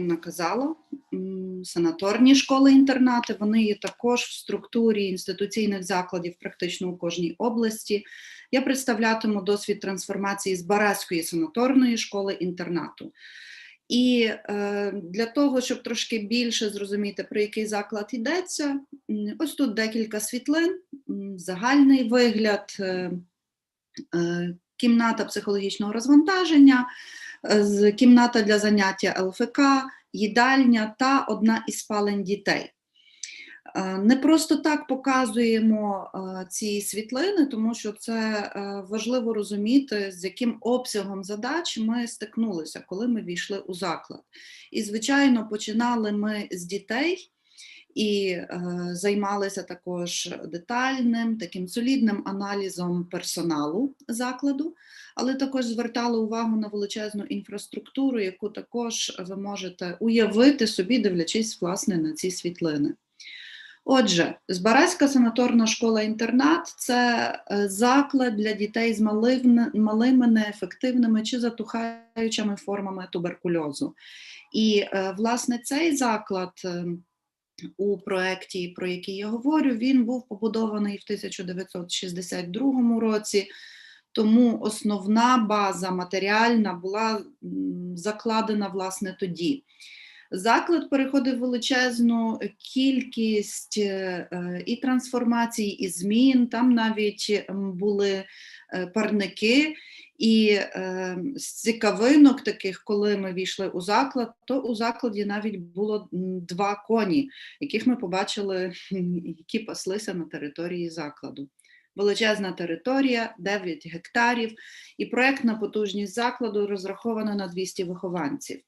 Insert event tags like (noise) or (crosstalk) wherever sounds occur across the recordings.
наказала. Санаторні школи-інтернати, вони є також в структурі інституційних закладів практично у кожній області. Я представлятиму досвід трансформації з Бараської санаторної школи-інтернату. І е, для того, щоб трошки більше зрозуміти, про який заклад йдеться, ось тут декілька світлин, загальний вигляд, е, е, кімната психологічного розвантаження, кімната для заняття ЛФК, їдальня та одна із спалень дітей. Е, Не просто так показуємо е, ці світлини, тому що це е, важливо розуміти, з яким обсягом задач ми стикнулися, коли ми війшли у заклад. І, звичайно, починали ми з дітей і е, займалися також детальним, таким солідним аналізом персоналу закладу, але також звертали увагу на величезну інфраструктуру, яку також ви можете уявити собі, дивлячись власне на ці світлини. Отже, Збаразька санаторна школа-інтернат це е, заклад для дітей з малим- малими неефективними чи затухаючими формами туберкульозу. І, е, власне, цей заклад е, у проєкті, про який я говорю, він був побудований в 1962 році. Тому основна база матеріальна була закладена власне тоді. Заклад переходив величезну кількість е, е, і трансформацій, і змін. Там навіть були е, парники. І е, з цікавинок таких, коли ми війшли у заклад, то у закладі навіть було два коні, яких ми побачили, (laughs) які паслися на території закладу. Величезна територія, 9 гектарів, і проектна потужність закладу розрахована на 200 вихованців.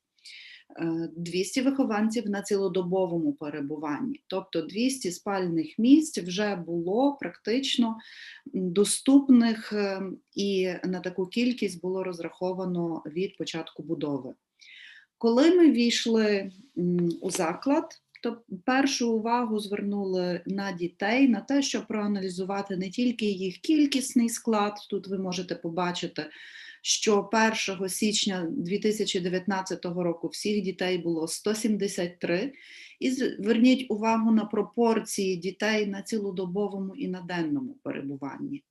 Е, 200 вихованців на цілодобовому перебуванні, тобто 200 спальних місць вже було практично доступних, е, і на таку кількість було розраховано від початку будови. Коли ми війшли у заклад, то першу увагу звернули на дітей, на те, щоб проаналізувати не тільки їх кількісний склад, тут ви можете побачити, що 1 січня 2019 року всіх дітей було 173. І зверніть увагу на пропорції дітей на цілодобовому і на денному перебуванні.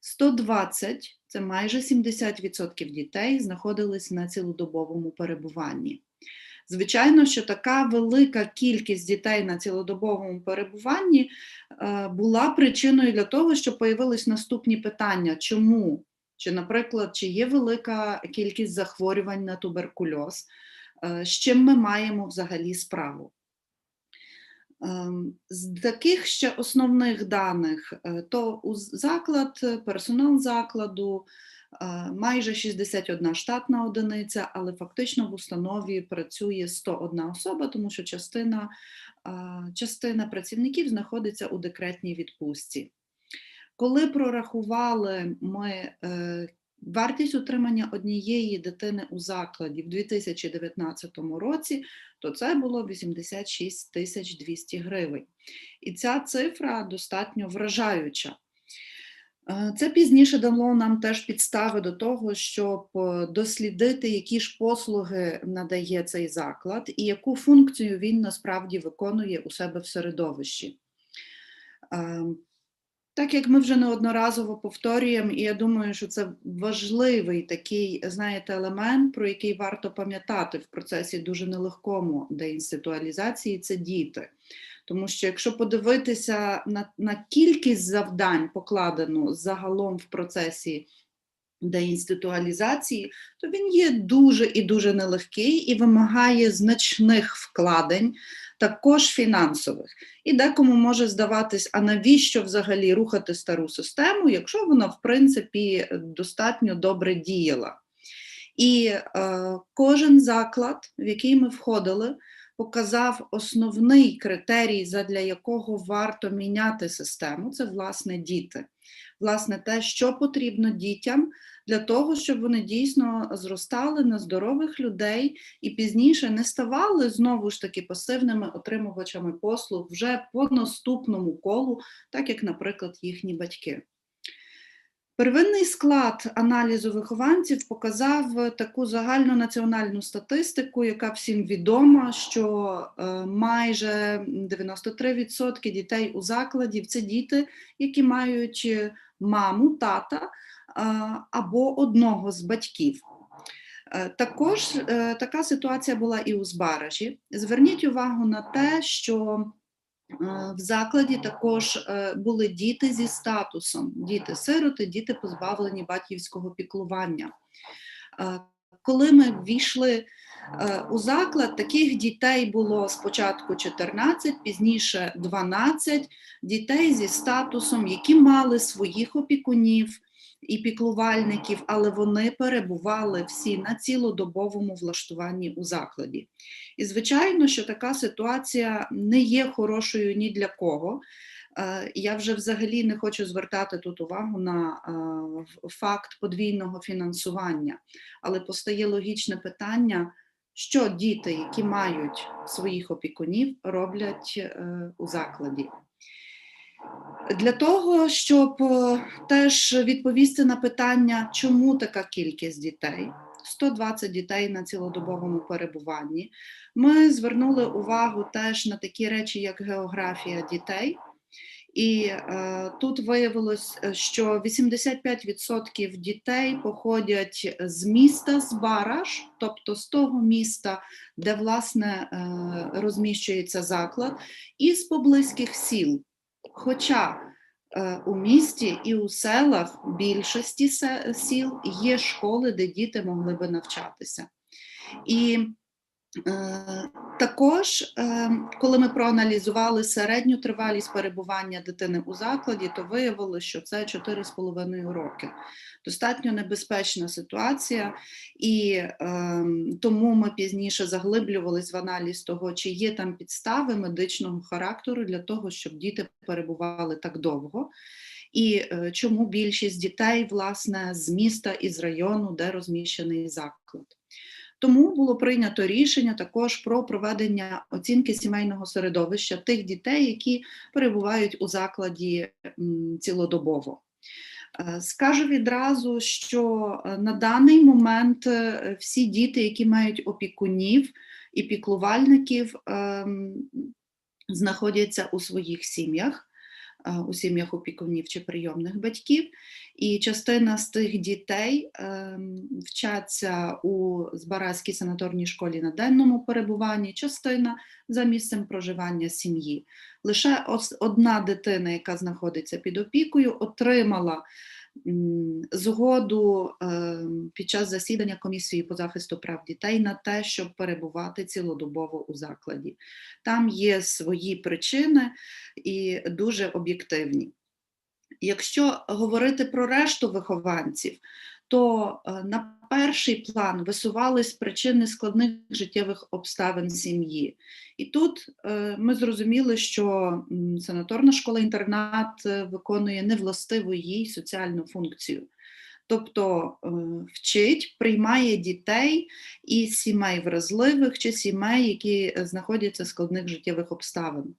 120, це майже 70% дітей, знаходились на цілодобовому перебуванні. Звичайно, що така велика кількість дітей на цілодобовому перебуванні е, була причиною для того, що появились наступні питання: чому? Чи, наприклад, чи є велика кількість захворювань на туберкульоз, е, з чим ми маємо взагалі справу? Ем, З таких ще основних даних, е, то заклад, персонал закладу е, майже 61 штатна одиниця, але фактично в установі працює 101 особа, тому що частина, частина працівників знаходиться у декретній відпустці. Коли прорахували ми е, вартість утримання однієї дитини у закладі в 2019 році, то це було 86 тисяч 200 гривень. І ця цифра достатньо вражаюча. Е, Це пізніше дало нам теж підстави до того, щоб е, дослідити, які ж послуги надає цей заклад і яку функцію він насправді виконує у себе в середовищі. Так як ми вже неодноразово повторюємо, і я думаю, що це важливий такий, знаєте, елемент, про який варто пам'ятати в процесі дуже нелегкому деінституалізації, це діти. Тому що якщо подивитися на, на кількість завдань, покладену загалом в процесі деінституалізації, то він є дуже і дуже нелегкий і вимагає значних вкладень, також фінансових. І декому може здаватись, а навіщо взагалі рухати стару систему, якщо вона, в принципі, достатньо добре діяла. І е, кожен заклад, в який ми входили, показав основний критерій, задля якого варто міняти систему це власне діти. Власне, те, що потрібно дітям для того, щоб вони дійсно зростали на здорових людей і пізніше не ставали знову ж таки пасивними отримувачами послуг вже по наступному колу, так як, наприклад, їхні батьки. Первинний склад аналізу вихованців показав таку загальну національну статистику, яка всім відома, що е, майже 93% дітей у закладі це діти, які мають е, маму, тата е, або одного з батьків. Е, Також е, така ситуація була і у Збаражі. Зверніть увагу на те, що в закладі також були діти зі статусом: діти-сироти, діти позбавлені батьківського піклування. Коли ми ввійшли у заклад, таких дітей було спочатку 14, пізніше 12 дітей зі статусом, які мали своїх опікунів і піклувальників, але вони перебували всі на цілодобовому влаштуванні у закладі. І звичайно, що така ситуація не є хорошою ні для кого. Е, Я вже взагалі не хочу звертати тут увагу на е, факт подвійного фінансування, але постає логічне питання, що діти, які мають своїх опікунів, роблять е, у закладі. Для того, щоб е, теж відповісти на питання, чому така кількість дітей, 120 дітей на цілодобовому перебуванні, ми звернули увагу теж на такі речі, як географія дітей. І е, тут виявилось, е, що 85% дітей походять з міста Збараж, тобто з того міста, де власне е, розміщується заклад, і з поблизьких сіл. Хоча е, у місті і у селах більшості сіл є школи, де діти могли би навчатися. І також, е, коли ми проаналізували середню тривалість перебування дитини у закладі, то виявилося, що це 4,5 роки. Достатньо небезпечна ситуація, і е, тому ми пізніше заглиблювались в аналіз того, чи є там підстави медичного характеру для того, щоб діти перебували так довго. І е, чому більшість дітей, власне, з міста і з району, де розміщений заклад. Тому було прийнято рішення також про проведення оцінки сімейного середовища тих дітей, які перебувають у закладі цілодобово. Е, Скажу відразу, що е, на даний момент е, всі діти, які мають опікунів і піклувальників, ем, знаходяться у своїх сім'ях, у сім'ях опікунів чи прийомних батьків. І частина з тих дітей ем, вчаться у Збаразькій санаторній школі на денному перебуванні, частина за місцем проживання сім'ї. Лише одна дитина, яка знаходиться під опікою, отримала згоду ем, під час засідання комісії по захисту прав дітей на те, щоб перебувати цілодобово у закладі. Там є свої причини і дуже об'єктивні. Якщо говорити про решту вихованців, то е, на перший план висувались причини складних життєвих обставин сім'ї. І тут е, ми зрозуміли, що санаторна школа-інтернат е, виконує невластиву їй соціальну функцію. Тобто вчить, приймає дітей із сімей вразливих чи сімей, які знаходяться в складних життєвих обставин.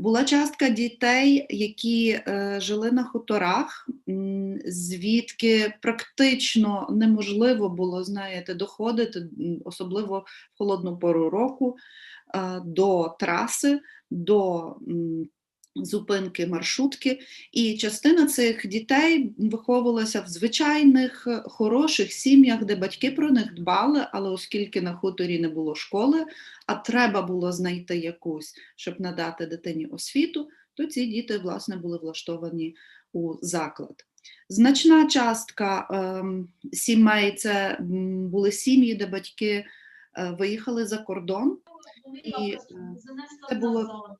Була частка дітей, які е, жили на хуторах, звідки практично неможливо було, знаєте, доходити, особливо в холодну пору року, е, до траси, до зупинки маршрутки. І частина цих дітей виховувалася в звичайних е, хороших сім'ях, де батьки про них дбали, але оскільки на хуторі не було школи, а треба було знайти якусь, щоб надати дитині освіту, то ці діти власне були влаштовані у заклад. Значна частка ем, сімей це були сім'ї, де батьки е, виїхали за кордон. І, е, це було-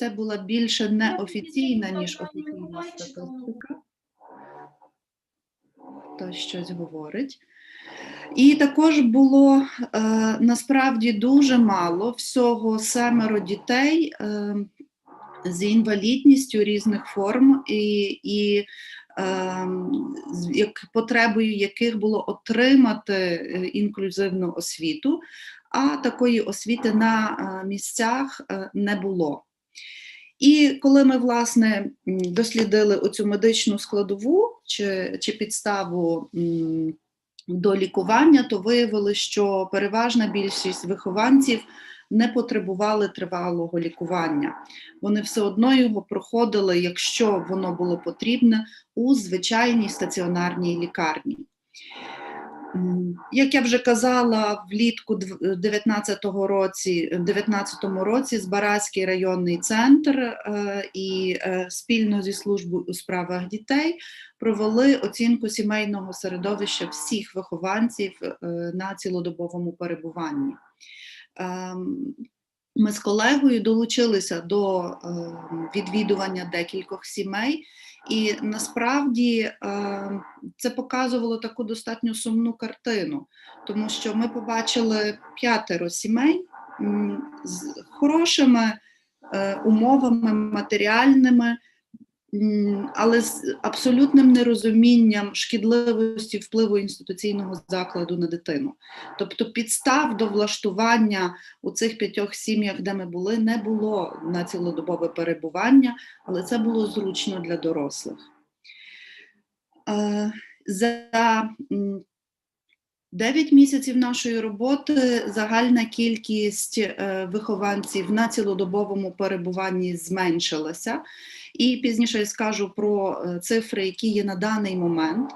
Це була більше неофіційна, ніж офіційна статистика. Хтось щось говорить. І також було е, насправді дуже мало всього семеро дітей е, з інвалідністю різних форм, і, і е, як потребою яких було отримати е, інклюзивну освіту, а такої освіти на е, місцях е, не було. І коли ми власне дослідили оцю медичну складову чи, чи підставу до лікування, то виявили, що переважна більшість вихованців не потребували тривалого лікування. Вони все одно його проходили, якщо воно було потрібне, у звичайній стаціонарній лікарні. Як я вже казала, влітку 19-го році, 19-му році Збаразький районний центр е, і е, спільно зі службою у справах дітей провели оцінку сімейного середовища всіх вихованців е, на цілодобовому перебуванні. Ем, Ми з колегою долучилися до е, відвідування декількох сімей, і насправді е, це показувало таку достатньо сумну картину, тому що ми побачили п'ятеро сімей з хорошими е, умовами матеріальними, але з абсолютним нерозумінням шкідливості впливу інституційного закладу на дитину. Тобто підстав до влаштування у цих п'ятьох сім'ях, де ми були, не було на цілодобове перебування, але це було зручно для дорослих. Е, За 9 місяців нашої роботи загальна кількість е, вихованців на цілодобовому перебуванні зменшилася. І пізніше я скажу про е, цифри, які є на даний момент.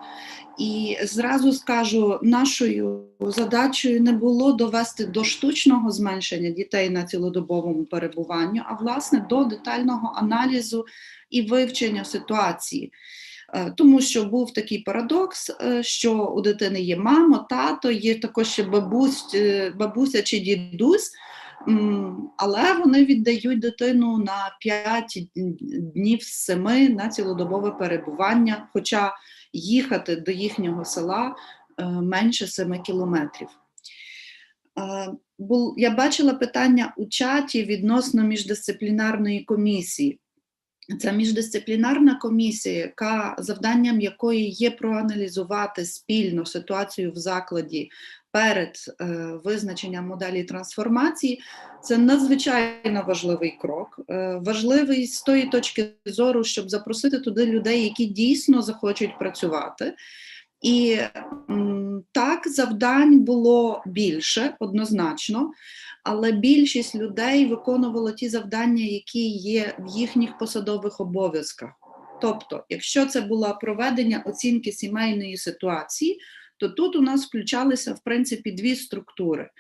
І зразу скажу, нашою задачею не було довести до штучного зменшення дітей на цілодобовому перебуванню, а власне до детального аналізу і вивчення ситуації. Е, Тому що був такий парадокс, е, що у дитини є мама, тато, є також ще бабусь, бабуся чи дідусь, але вони віддають дитину на 5 днів з 7 на цілодобове перебування, хоча їхати до їхнього села е, менше 7 кілометрів. Е, Я бачила питання у чаті відносно міждисциплінарної комісії. Це міждисциплінарна комісія, яка завданням якої є проаналізувати спільно ситуацію в закладі перед е, визначенням моделі трансформації. Це надзвичайно важливий крок. Е, важливий з тої точки зору, щоб запросити туди людей, які дійсно захочуть працювати. І так, завдань було більше однозначно, але більшість людей виконувало ті завдання, які є в їхніх посадових обов'язках. Тобто, якщо це було проведення оцінки сімейної ситуації, то тут у нас включалися в принципі дві структури: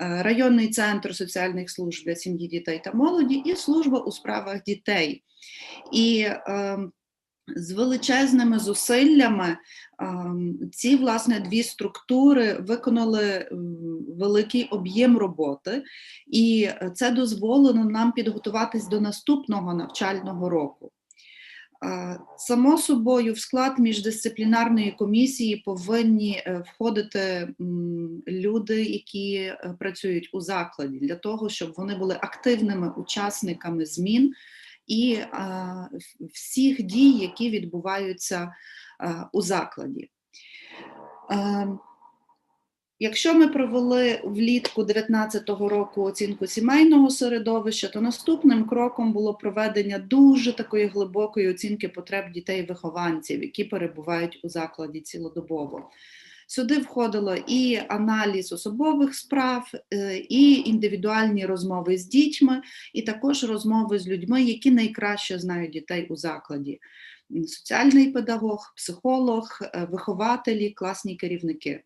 Е, районний центр соціальних служб для сім'ї, дітей та молоді, і служба у справах дітей. І е, з величезними зусиллями ем, ці власне дві структури виконали великий об'єм роботи, і це дозволено нам підготуватись до наступного навчального року. Е, Само собою, в склад міждисциплінарної комісії повинні е, входити люди, які е, працюють у закладі, для того, щоб вони були активними учасниками змін і е, всіх дій, які відбуваються е, у закладі. Е, Якщо ми провели влітку 2019 року оцінку сімейного середовища, то наступним кроком було проведення дуже такої глибокої оцінки потреб дітей-вихованців, які перебувають у закладі цілодобово. Сюди входило і аналіз особових справ, е, і індивідуальні розмови з дітьми, і також розмови з людьми, які найкраще знають дітей у закладі: соціальний педагог, психолог, е, вихователі, класні керівники.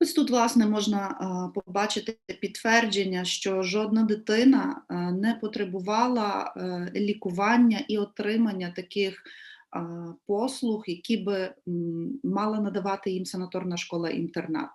Ось тут, власне, можна побачити підтвердження, що жодна дитина не потребувала е, лікування і отримання таких послуг, які би мала надавати їм санаторна школа-інтернат.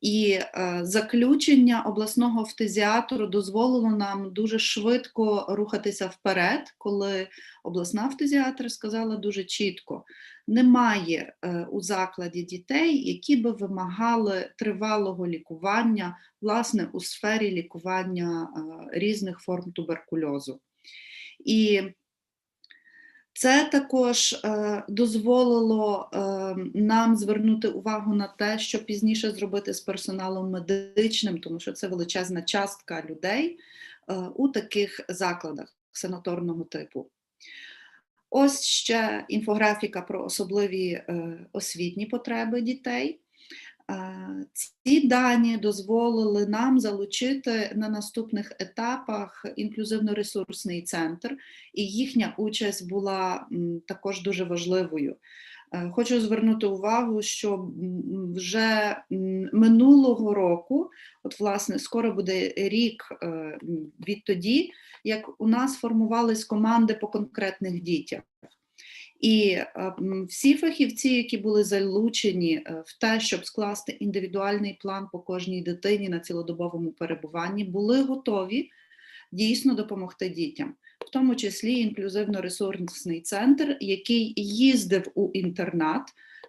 І е, заключення обласного фтизіатру дозволило нам дуже швидко рухатися вперед, коли обласна фтизіатр сказала дуже чітко: немає е, у закладі дітей, які би вимагали тривалого лікування, власне, у сфері лікування е, різних форм туберкульозу. І це також е, дозволило е, нам звернути увагу на те, що пізніше зробити з персоналом медичним, тому що це величезна частка людей, у таких закладах санаторного типу. Ось ще інфографіка про особливі е, освітні потреби дітей. Ці дані дозволили нам залучити на наступних етапах інклюзивно-ресурсний центр, і їхня участь була також дуже важливою. Е, хочу звернути увагу, що вже минулого року, от власне, скоро буде рік е, відтоді, як у нас формувались команди по конкретних дітях. І е, всі фахівці, які були залучені в те, щоб скласти індивідуальний план по кожній дитині на цілодобовому перебуванні, були готові дійсно допомогти дітям в тому числі інклюзивно-ресурсний центр, який їздив у інтернат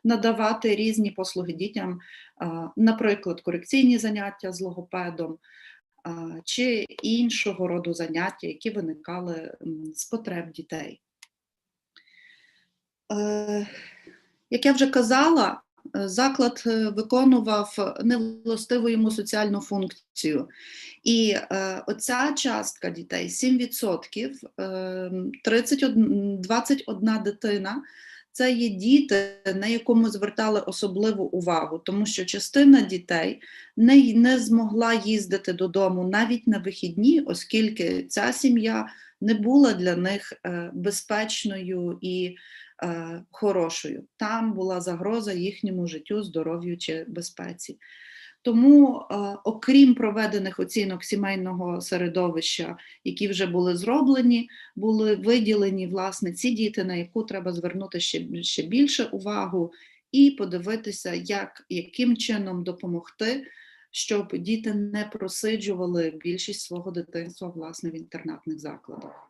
надавати різні послуги дітям, наприклад, корекційні заняття з логопедом чи іншого роду заняття, які виникали з потреб дітей. Е, як я вже казала, Е, заклад е, виконував невластиву йому соціальну функцію. І оця частка дітей 7%, е, 31, 21 дитина. Це є діти, на яку ми звертали особливу увагу, тому що частина дітей не не змогла їздити додому навіть на вихідні, оскільки ця сім'я не була для них безпечною і хорошою. Там була загроза їхньому життю, здоров'ю чи безпеці. Тому, е, окрім проведених оцінок сімейного середовища, які вже були зроблені, були виділені власне ці діти, на яку треба звернути ще ще більше увагу, і подивитися, як, яким чином допомогти, щоб діти не просиджували більшість свого дитинства власне в інтернатних закладах.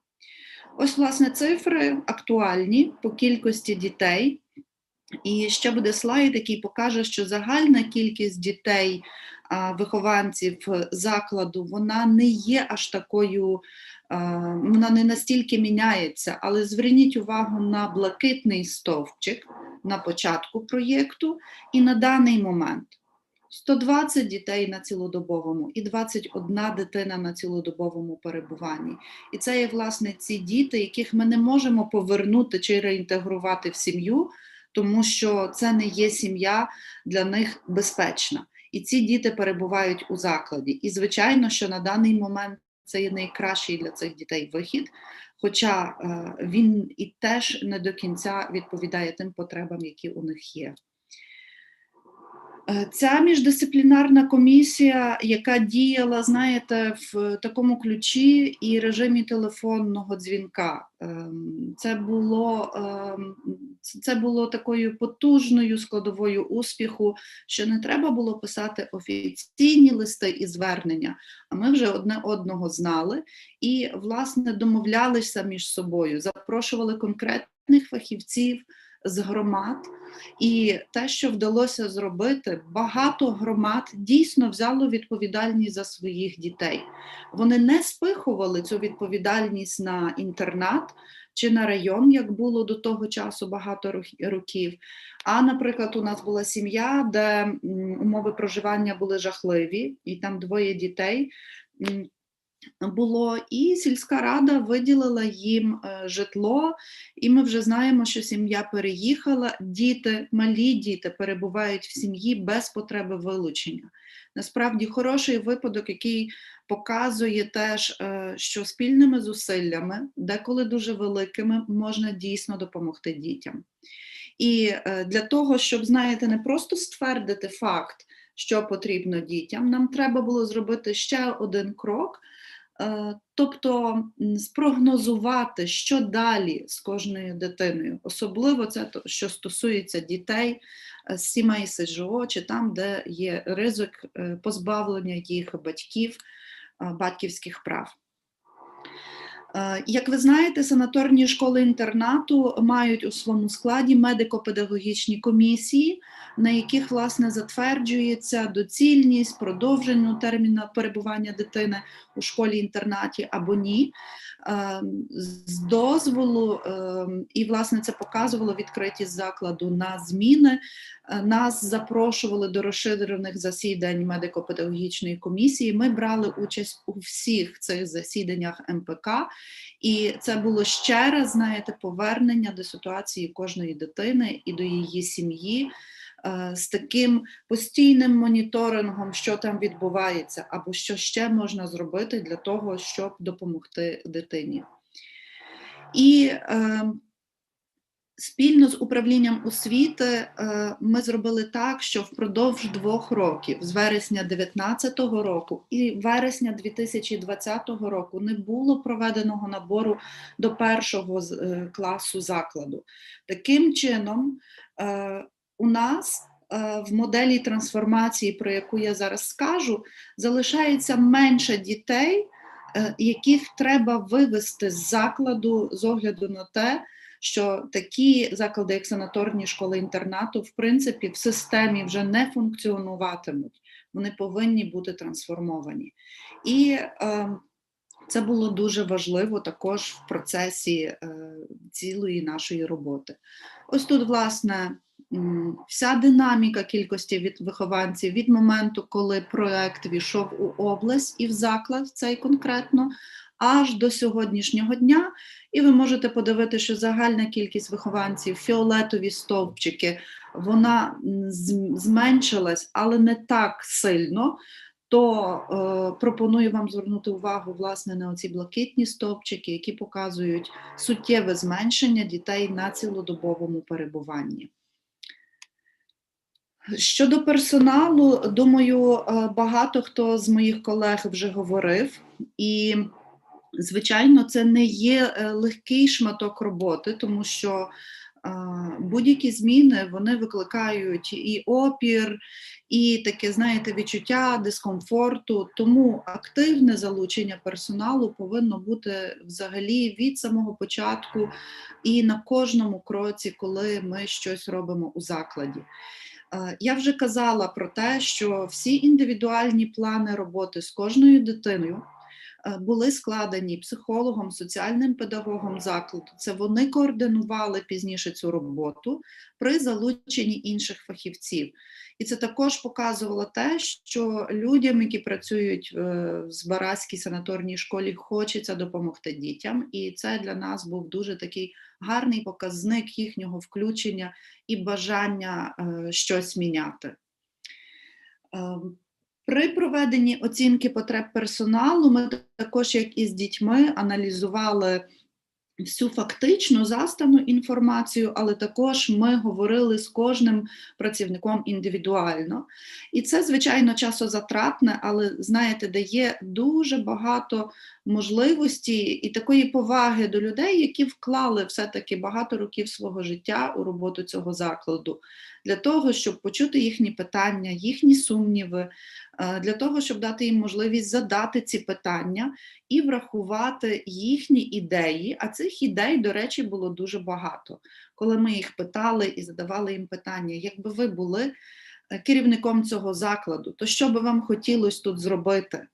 Ось, власне, цифри актуальні по кількості дітей. І ще буде слайд, який покаже, що загальна кількість дітей, вихованців закладу, вона не є аж такою, вона не настільки міняється, але зверніть увагу на блакитний стовпчик на початку проєкту і на даний момент. 120 дітей на цілодобовому і 21 дитина на цілодобовому перебуванні. І це є власне ці діти, яких ми не можемо повернути чи реінтегрувати в сім'ю, тому що це не є сім'я для них безпечна. І ці діти перебувають у закладі. І, звичайно, що на даний момент це є найкращий для цих дітей вихід, хоча е, він і теж не до кінця відповідає тим потребам, які у них є. Е, ця міждисциплінарна комісія, яка діяла, знаєте, в такому ключі і режимі телефонного дзвінка, ем, це було ем, це було такою потужною складовою успіху, що не треба було писати офіційні листи і звернення, а ми вже одне одного знали і, власне, домовлялися між собою, запрошували конкретних фахівців з громад, і те, що вдалося зробити, багато громад дійсно взяло відповідальність за своїх дітей. Вони не спихували цю відповідальність на інтернат. Чи на район, як було до того часу багато років. А, наприклад, у нас була сім'я, де умови проживання були жахливі, і там двоє дітей було, і сільська рада виділила їм е, житло, і ми вже знаємо, що сім'я переїхала. Діти, малі діти перебувають в сім'ї без потреби вилучення. Насправді, хороший випадок, який показує теж, е, що спільними зусиллями, деколи дуже великими, можна дійсно допомогти дітям. І е, для того, щоб, знаєте, не просто ствердити факт, що потрібно дітям, нам треба було зробити ще один крок. Е, тобто спрогнозувати, що далі з кожною дитиною, особливо це що стосується дітей з е, сімей СЖО, чи там, де є ризик е, позбавлення їх батьків, батьківських прав. Е, як ви знаєте, санаторні школи інтернату мають у своєму складі медико-педагогічні комісії, на яких власне затверджується доцільність продовження терміну перебування дитини у школі-інтернаті або ні. Е, з дозволу, е, і власне це показувало відкритість закладу на зміни. Е, Нас запрошували до розширених засідань медико-педагогічної комісії. Ми брали участь у всіх цих засіданнях МПК, і це було ще раз, знаєте, повернення до ситуації кожної дитини і до її сім'ї е, з таким постійним моніторингом, що там відбувається, або що ще можна зробити для того, щоб допомогти дитині. І е, спільно з управлінням освіти е, ми зробили так, що впродовж двох років, з вересня 2019 року і вересня 2020 року, не було проведеного набору до першого е, класу закладу. Таким чином, е, у нас в моделі трансформації, про яку я зараз скажу, залишається менше дітей, яких треба вивести з закладу з огляду на те, що такі заклади, як санаторні школи інтернату, в принципі, в системі вже не функціонуватимуть. Вони повинні бути трансформовані. І е, це було дуже важливо також в процесі е, цілої нашої роботи. Ось тут, власне, вся динаміка кількості від вихованців від моменту, коли проект війшов у область і в заклад цей конкретно, аж до сьогоднішнього дня. І ви можете подивитися, що загальна кількість вихованців, фіолетові стовпчики, вона зменшилась, але не так сильно. То е, пропоную вам звернути увагу власне на оці блакитні стовпчики, які показують суттєве зменшення дітей на цілодобовому перебуванні. Щодо персоналу, думаю, е, багато хто з моїх колег вже говорив, і звичайно, це не є е, легкий шматок роботи, тому що будь-які зміни вони викликають і опір, і таке, знаєте, відчуття дискомфорту. Тому активне залучення персоналу повинно бути взагалі від самого початку і на кожному кроці, коли ми щось робимо у закладі. Я вже казала про те, що всі індивідуальні плани роботи з кожною дитиною були складені психологом, соціальним педагогом закладу. Це вони координували пізніше цю роботу при залученні інших фахівців. І це також показувало те, що людям, які працюють е, в Збаразькій санаторній школі, хочеться допомогти дітям. І це для нас був дуже такий гарний показник їхнього включення і бажання е, щось міняти. При проведенні оцінки потреб персоналу ми також, як і з дітьми, аналізували всю фактичну застану інформацію, але також ми говорили з кожним працівником індивідуально. І це, звичайно, часозатратне, але знаєте, дає дуже багато можливості і такої поваги до людей, які вклали все-таки багато років свого життя у роботу цього закладу, для того, щоб почути їхні питання, їхні сумніви, е, для того, щоб дати їм можливість задати ці питання і врахувати їхні ідеї. А цих ідей, до речі, було дуже багато. Коли ми їх питали і задавали їм питання, якби ви були е, керівником цього закладу, то що би вам хотілося тут зробити?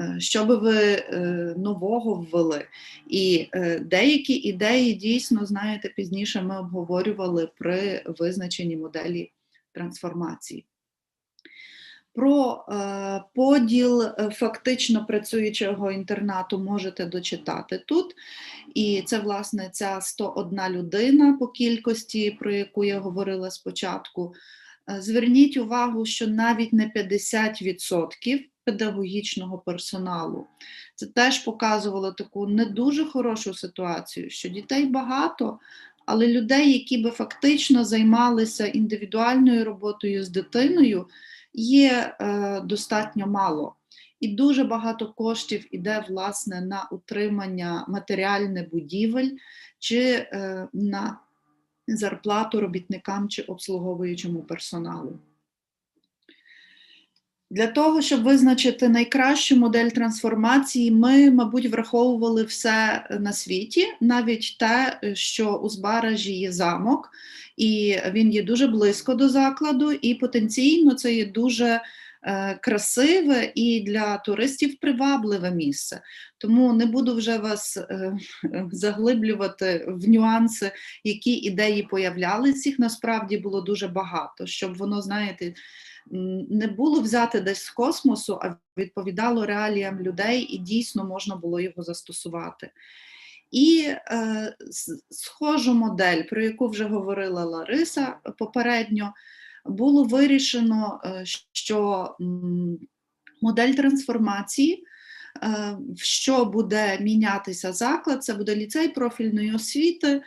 Е, Що би ви е, нового ввели? І е, деякі ідеї дійсно, знаєте, пізніше ми обговорювали при визначенні моделі трансформації. Про поділ фактично працюючого інтернату можете дочитати тут. І це, власне, ця 101 людина по кількості, про яку я говорила спочатку. Зверніть увагу, що навіть не 50% педагогічного персоналу. Це теж показувало таку не дуже хорошу ситуацію, що дітей багато, але людей, які би фактично займалися індивідуальною роботою з дитиною, є е, достатньо мало. І дуже багато коштів іде власне на утримання матеріальне будівель чи е, на зарплату робітникам чи обслуговуючому персоналу. Для того, щоб визначити найкращу модель трансформації, ми, мабуть, враховували все на світі, навіть те, що у Збаражі є замок, і він є дуже близько до закладу, і потенційно це є дуже е, красиве і для туристів привабливе місце. Тому не буду вже вас е, заглиблювати в нюанси, які ідеї появлялись. Їх насправді було дуже багато, щоб воно, знаєте, не було взяти десь з космосу, а відповідало реаліям людей, і дійсно можна було його застосувати. І е, схожу модель, про яку вже говорила Лариса попередньо, було вирішено, е, що модель трансформації, е, що буде мінятися заклад, це буде ліцей профільної освіти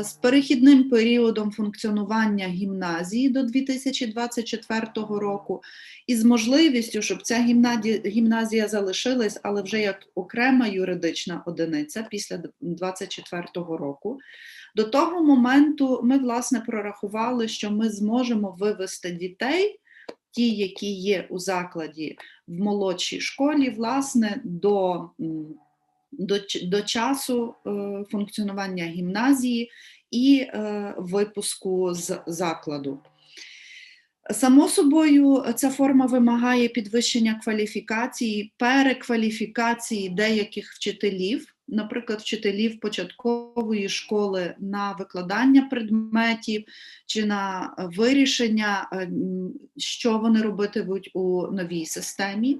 з перехідним періодом функціонування гімназії до 2024 року, і з можливістю, щоб ця гімназія залишилась, але вже як окрема юридична одиниця після 2024 року. До того моменту ми власне прорахували, що ми зможемо вивести дітей, ті, які є у закладі в молодшій школі, власне, до, до, до часу е, функціонування гімназії і е, випуску з закладу. Само собою, ця форма вимагає підвищення кваліфікації, перекваліфікації деяких вчителів, наприклад, вчителів початкової школи на викладання предметів чи на вирішення, е, що вони робитимуть у новій системі.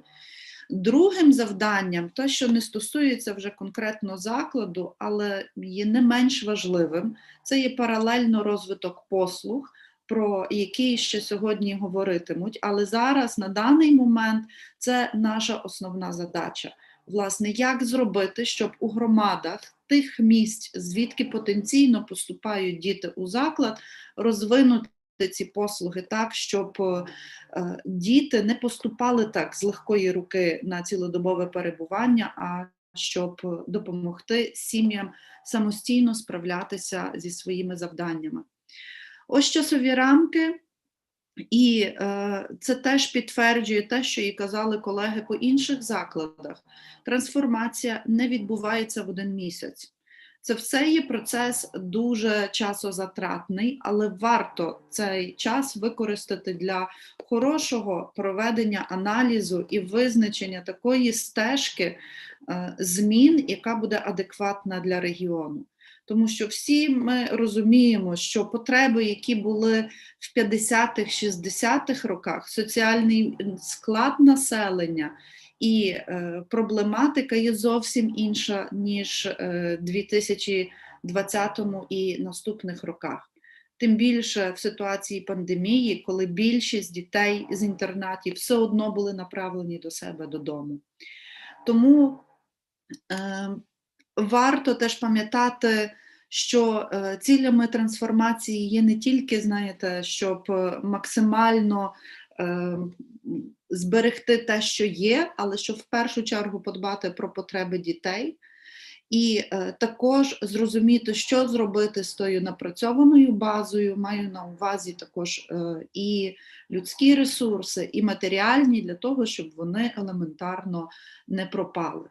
Другим завданням, те, що не стосується вже конкретно закладу, але є не менш важливим, це є паралельно розвиток послуг про який ще сьогодні говоритимуть, але зараз на даний момент це наша основна задача. Власне, як зробити, щоб у громадах тих місць, звідки потенційно поступають діти у заклад, розвинути ці послуги так, щоб е, діти не поступали так з легкої руки на цілодобове перебування, а щоб допомогти сім'ям самостійно справлятися зі своїми завданнями. Ось часові рамки, і е, це теж підтверджує те, що і казали колеги по інших закладах. Трансформація не відбувається в один місяць. Це все є процес дуже часозатратний, але варто цей час використати для хорошого проведення аналізу і визначення такої стежки е, змін, яка буде адекватна для регіону. Тому що всі ми розуміємо, що потреби, які були в 50-х, 60-х роках, соціальний склад населення і е, проблематика є зовсім інша, ніж е, 2020 і наступних роках. Тим більше в ситуації пандемії, коли більшість дітей з інтернатів все одно були направлені до себе додому. Тому е, варто теж пам'ятати, що е, цілями трансформації є не тільки, знаєте, щоб е, максимально е, зберегти те, що є, але щоб в першу чергу подбати про потреби дітей. І е, також зрозуміти, що зробити з тою напрацьованою базою, маю на увазі також е, і людські ресурси, і матеріальні для того, щоб вони елементарно не пропали.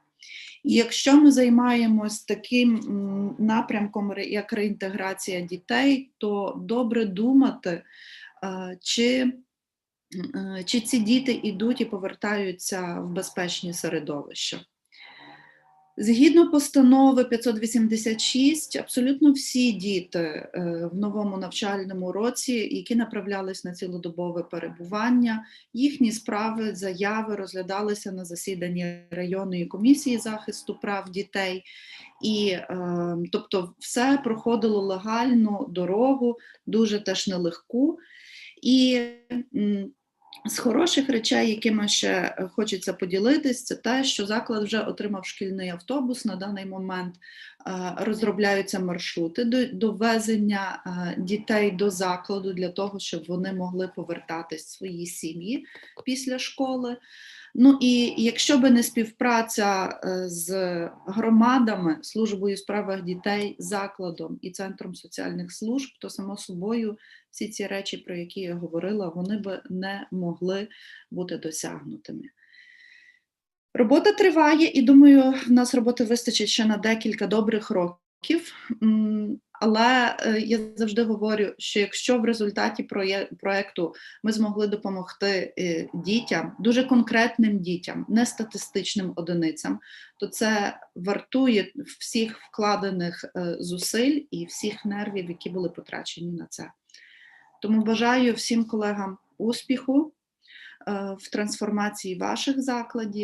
І якщо ми займаємось таким напрямком, як реінтеграція дітей, то добре думати, е, чи, чи ці діти йдуть і повертаються в безпечні середовища. Згідно постанови 586, абсолютно всі діти е, в новому навчальному році, які направлялись на цілодобове перебування, їхні справи, заяви розглядалися на засіданні районної комісії захисту прав дітей, і е, тобто все проходило легальну дорогу, дуже теж нелегку. І з хороших речей, якими ще е, хочеться поділитись, це те, що заклад вже отримав шкільний автобус. На даний момент е, розробляються маршрути до довезення е, дітей до закладу для того, щоб вони могли повертатись в свої сім'ї після школи. Ну і якщо би не співпраця е, з громадами, службою у справах дітей, закладом і центром соціальних служб, то само собою всі ці речі, про які я говорила, вони би не могли бути досягнутими. Робота триває, і думаю, в нас роботи вистачить ще на декілька добрих років. Але е, я завжди говорю, що якщо в результаті проє- проекту ми змогли допомогти е, дітям, дуже конкретним дітям, не статистичним одиницям, то це вартує всіх вкладених е, зусиль і всіх нервів, які були потрачені на це. Тому бажаю всім колегам успіху в трансформації ваших закладів.